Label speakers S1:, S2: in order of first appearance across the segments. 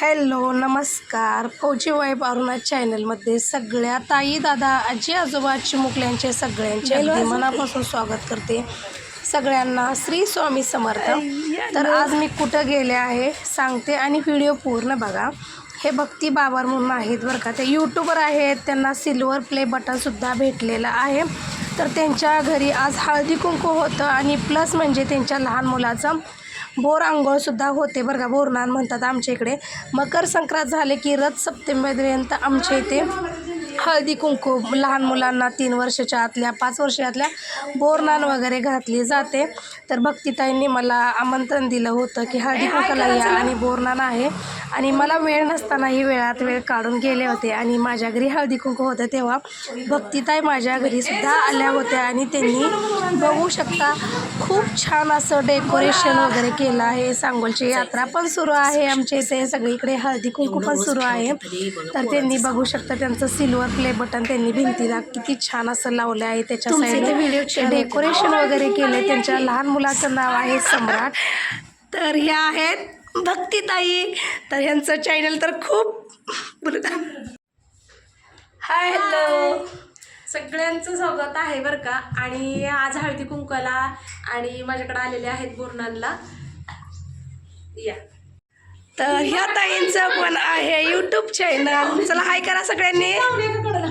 S1: Hello नमस्कार. फौजी vibe Aruna चॅनलमध्ये सगळ्या ताई दादा आजी आजोबा चिमुकल्यांचे सगळ्यांचे मनापासून स्वागत करते. सगळ्यांना श्री स्वामी समर्थ. तर आज मी कुठं गेले आहे सांगते आणि व्हिडिओ पूर्ण बघा. हे भक्ती बाबर म्हणून आहेत बरं का. ते यूट्यूबर आहेत त्यांना सिल्वर प्ले बटनसुद्धा भेटलेलं आहे. तर त्यांच्या घरी आज हळदी कुंकू होतं आणि प्लस म्हणजे त्यांच्या लहान मुलाचं बोर आंघोळसुद्धा होते बरं का. बोरनान म्हणतात आमच्या इकडे. मकर संक्रांत झाले की रथ सप्टेंबरपर्यंत आमच्या इथे हळदी कुंकू लहान मुलांना तीन वर्षाच्या आतल्या पाच वर्षातल्या बोरनान वगैरे घातली जाते. तर भक्तिताईंनी मला आमंत्रण दिलं होतं की हळदी कुंकाला या आणि बोरनान आहे. आणि मला वेळ नसतानाही वेळात वेळ काढून गेले होते आणि माझ्या घरी हळदी कुंकू होतं तेव्हा भक्तिताई माझ्या घरी सुद्धा आल्या होत्या आणि त्यांनी बघू शकता खूप छान असं डेकोरेशन वगैरे केलं आहे. सांगोलची यात्रा पण सुरू आहे आमच्या इथे. सगळीकडे हळदी कुंकू पण सुरू आहे. तर त्यांनी बघू शकता त्यांचं सिल्वर प्ले बटन त्यांनी भिंतीला किती छान असं लावलं आहे. त्याच्या साईडला डेकोरेशन वगैरे केले त्यांच्या लहान मुलाचं नाव आहे सम्राट. तर ह्या आहेत भक्तिताई. तर ह्यांचं चॅनल तर खूप हाय हॅलो सगळ्यांचं स्वागत आहे बरं का. आणि आज हळदी कुंकाला आणि माझ्याकडे आलेले आहेत बोरनानला या. तर ह्या ताईंचं पण आहे यूट्यूब चॅनल चला हाय करा सगळ्यांनी.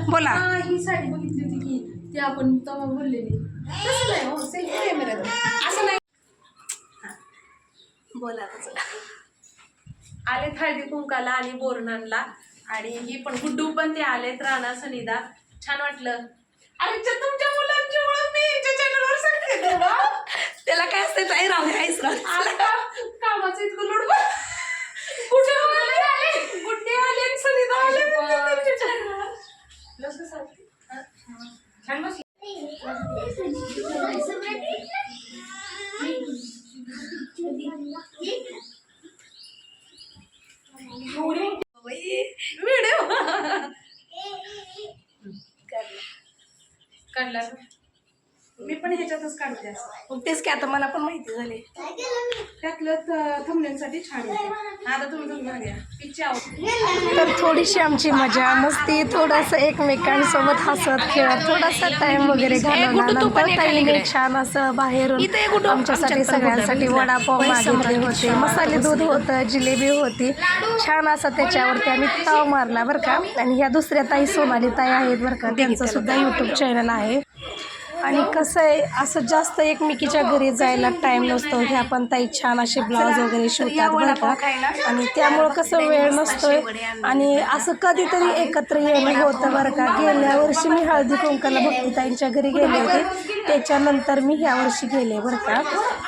S1: बोला.
S2: हा, साडी बघितली होती की ती आपण तेव्हा बोललेली तसं नाही हो सेल्फी असं नाही.
S1: बोला चला. आले हळदी कुंकाला आणि बोरनानला आणि ही पण गुड्डू पण ते आलेत राणा सनिदा छान वाटलं.
S2: अरे च्या- तुमच्या मुलांची ओळख मी चॅनलवर सांगते.
S1: त्याला काय असते ताई? राहू आईच राहू दे.
S2: आता कामाचं इतकं लोड कुठे बोलले आले गुड्डे आले आणि सुनीता आले तुमच्या चॅनलवर जसं सांगते. हा, हा. छान बसली
S1: व्हिडिओ
S2: का? मी पण ह्याच्यातच काढते असं.
S1: मग तेच की आता मला पण माहिती झाली
S2: त्यातलं थंबनेलसाठी छान आता तुम्ही तुम्ही घ्या पिच्ची
S1: तर थोडीशी आमची मजा मस्ती थोडंसं एकमेकांसोबत हसत खेळत थोडासा टाइम वगैरे ताईने छान असं बाहेरून आमच्यासाठी सगळ्यांसाठी वडापाव मागितले होते. मसाले दूध होतं जिलेबी होती. छान असं त्याच्यावरती आम्ही ताव मारला बरं का. आणि ह्या दुसऱ्या ताई सोनाली ताई आहेत बरं का. त्यांचं सुद्धा यूट्यूब चॅनल आहे. आणि कसं आहे असं जास्त एकमेकीच्या घरी जायला टाईम नसतो. ह्या पण ताई छान असे ब्लाऊज वगैरे शिवतात बरं का. आणि त्यामुळं कसं वेळ नसतोय. आणि असं कधीतरी एकत्र येणं होतं बरं का. गेल्या वर्षी मी हळदी कुंकाला भक्तीताईंच्या घरी गेले होते. त्याच्यानंतर मी ह्या वर्षी गेले बरं का.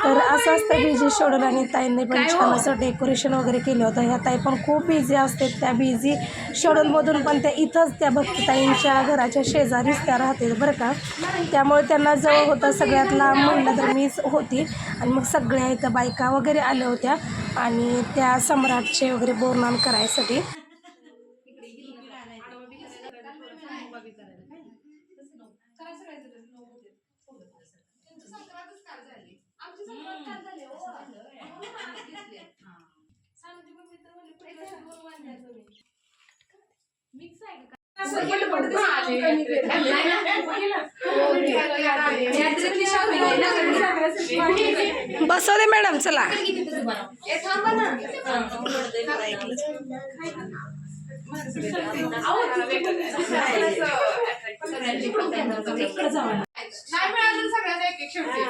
S1: तर असं असतं बिझी शेड्यूल आणि ताईंनी पण छान असं डेकोरेशन वगैरे केलं होतं. ह्या ताई पण खूप बिझी असते. त्या बिझी शेड्यूलमधून पण त्या इथंच त्या भक्तीताईंच्या घराच्या शेजारीच त्या राहते बरं का. त्यामुळे त्यांना जवळ होता सगळ्यात लांब म्हणलं तर मीच होती. आणि मग सगळ्या इथं बायका वगैरे आल्या होत्या आणि त्या सम्राटचे वगैरे बोरनाम करायसाठी. बसव दे मॅडम चला.
S2: नाही मिळालं सगळ्यांना एक एक शेवटी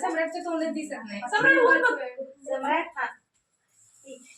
S2: सम्राटच्या तोंडात दिसत नाही सम्राट.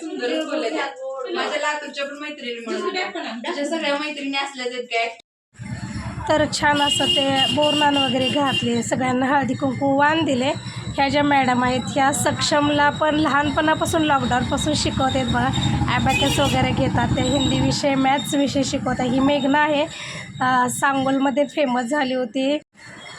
S3: सुंदरच बोलले माझ्या लातूरच्या पण मैत्रिणी म्हणून सगळ्या मैत्रिणी असल्या त्यात काय
S1: तर छान असं ते बोरनान वगैरे घातले सगळ्यांना हळदी कुंकू वाण दिले. ह्या ज्या मॅडम आहेत ह्या सक्षमला पण लहानपणापासून लॉकडाऊनपासून शिकवत आहेत बघा. ॲबॅकस वगैरे घेतात ते हिंदी विषय मॅथ्स विषय शिकवतात ही मेघना आहे. सांगोलमध्ये फेमस झाली होती.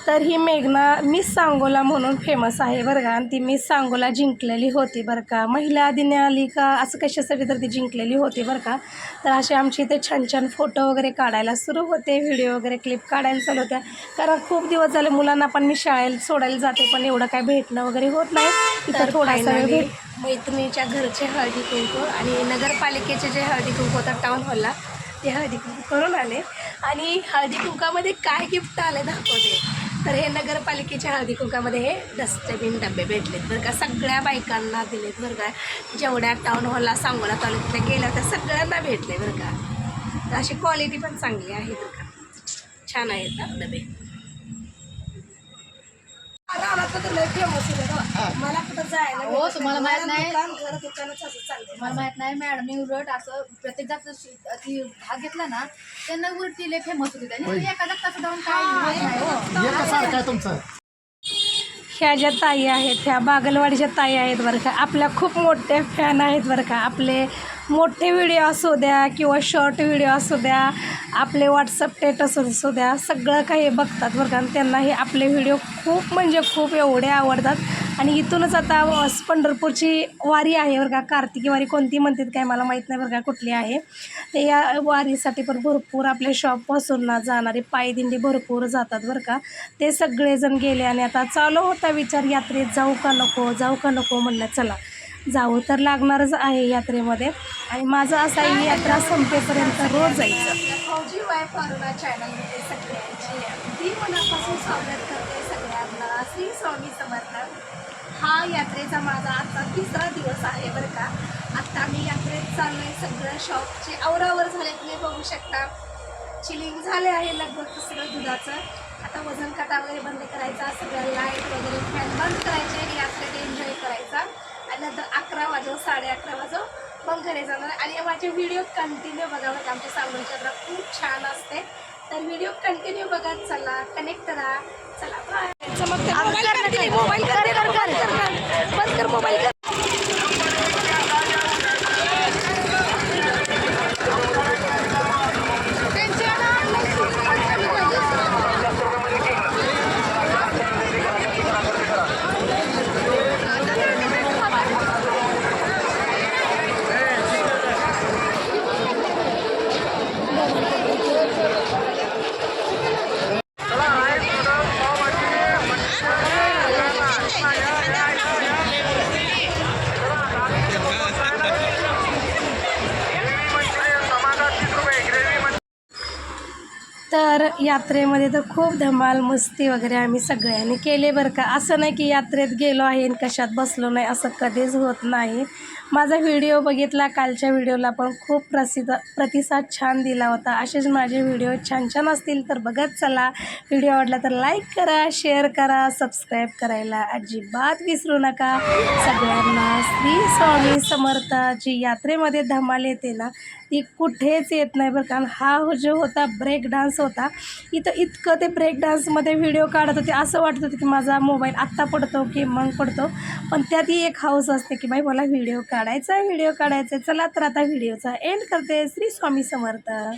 S1: तर ही मेघना मिस सांगोला म्हणून फेमस आहे बरं का. आणि ती मिस सांगोला जिंकलेली होती बरं का. महिला दिनाली का? असं कशासाठी तर ती जिंकलेली होती बरं का. तर असे आमचे इथे छान छान फोटो वगैरे काढायला सुरू होते व्हिडिओ वगैरे क्लिप काढायला चालू होत्या. कारण खूप दिवस झाले मुलांना पण मी शाळेला सोडायला जाते पण एवढं काय भेटणं वगैरे होत नाही. इतर थोडा वेळ भेट मैत्रिणीच्या घरचे हळदी कुंकू आणि नगरपालिकेचे जे हळदी कुंकू होतं टाऊन हॉलला ते हळदी कुंकू करून आले. आणि हळदी कुंकामध्ये काय गिफ्ट आले दाखवते. तर हे नगरपालिकेच्या हळदी कुंकामध्ये हे डस्टबिन डबे भेटलेत बरं का. सगळ्या बायकांना दिलेत बरं का. जेवढ्या टाऊन हॉलला सांगोला तालुक्यात गेल्या त्या सगळ्यांना भेटले बरं का. अशी क्वालिटी पण चांगली आहे बरं का. छान आहेत डबे. ना डबे मला कुठं जायला
S2: हो, तुम्हाला माहीत नाही?
S1: दुकान घर दुकानच असं चालते.
S2: मला माहीत नाही मॅडमने उलट असं प्रत्येक जागचा शि- ती भाग घेतला ना त्यांना उलट ती लय फेमस होती. त्यांनी एका जागता सुद्धा जाऊन काय होत नाही. हो.
S4: एकच सारखं आहे तुमचं?
S1: ह्या ज्या ताई आहेत ह्या बागलवाडीच्या ताई आहेत बरं का आपल्या खूप मोठे फॅन आहेत बरं का आपले मोठे व्हिडिओ असू द्या किंवा शॉर्ट व्हिडिओ असू द्या आपले व्हॉट्सअप स्टेटस असू द्या सगळं काही बघतात बरं का. आणि त्यांना हे आपले व्हिडिओ खूप म्हणजे खूप एवढे आवडतात. आणि इथूनच आता पंढरपूरची वारी आहे बरं का. कार्तिकी वारी कोणती म्हणतात काय मला माहीत नाही बरं का कुठली आहे. ते या वारीसाठी पण भरपूर आपल्या शॉपपासून ना जाणारे पायदिंडी भरपूर जातात बरं का. ते सगळेजण गेले आणि आता चालू होता विचार यात्रेत जाऊ का नको जाऊ का नको म्हणलं चला. जाऊ तर लागणारच आहे यात्रेमध्ये. आणि माझं असं आहे ही यात्रा संपेपर्यंत रोज जायचं. फौजी वाय अरुणा चॅनलमध्ये सगळ्यांची अगदी मनापासून स्वागत करते सगळ्यांना. श्री स्वामी समर्थ. हा यात्रेचा माझा आता तिसरा दिवस आहे बरं का. आत्ता मी यात्रेत चाललो आहे सगळं शॉपचे आवरावर झाले तुम्ही बघू शकता. चिलिंग झाले आहे लगभग सगळं दुधाचं. आता वजन काटा वगैरे बंद करायचा सगळं लाइट वगैरे फॅन बंद करायचे आणि यात्रेत एन्जॉय करायचा आणि नंतर अकरा वाजव साडे अकरा वाजव मग घरी जाणार. आणि माझे व्हिडिओ कंटिन्यू बघा बघा आमच्या सांगोलची यात्रा खूप छान असते. तर व्हिडिओ कंटिन्यू बघत चला कनेक्ट राहा चला बाय मोबाईल कर कर कर कर कर बंद कर मोबाईल तर यात्रेमध्ये तर खूप धमाल मस्ती वगैरे आम्ही सगळ्यांनी केले बरं का. असं नाही की यात्रेत गेलो आहे आणि कशात बसलो नाही असं कधीच होत नाही. माझा व्हिडिओ बघितला कालच्या व्हिडिओला पण खूप प्रसिद्ध प्रतिसाद छान दिला होता. असेच माझे व्हिडिओ छान छान असतील तर बघत चला. व्हिडिओ आवडला तर लाईक करा शेअर करा सबस्क्राईब करायला अजिबात विसरू नका. सगळ्यांना श्री स्वामी समर्थाची यात्रेमध्ये धमाल येते ना ती कुठेच येत नाही बरं कारण हा हो- जो होता ब्रेक डान्स होता इथं इतकं ते ब्रेक डान्समध्ये व्हिडिओ काढत होते. असं वाटत होतं की माझा मोबाईल आत्ता पडतो की मग पडतो. पण त्यात ही एक हाऊस असते की बाई मला व्हिडिओ काढायचा व्हिडिओ काढायचा. चला तर आता व्हिडिओचा एंड करते. श्री स्वामी समर्थ.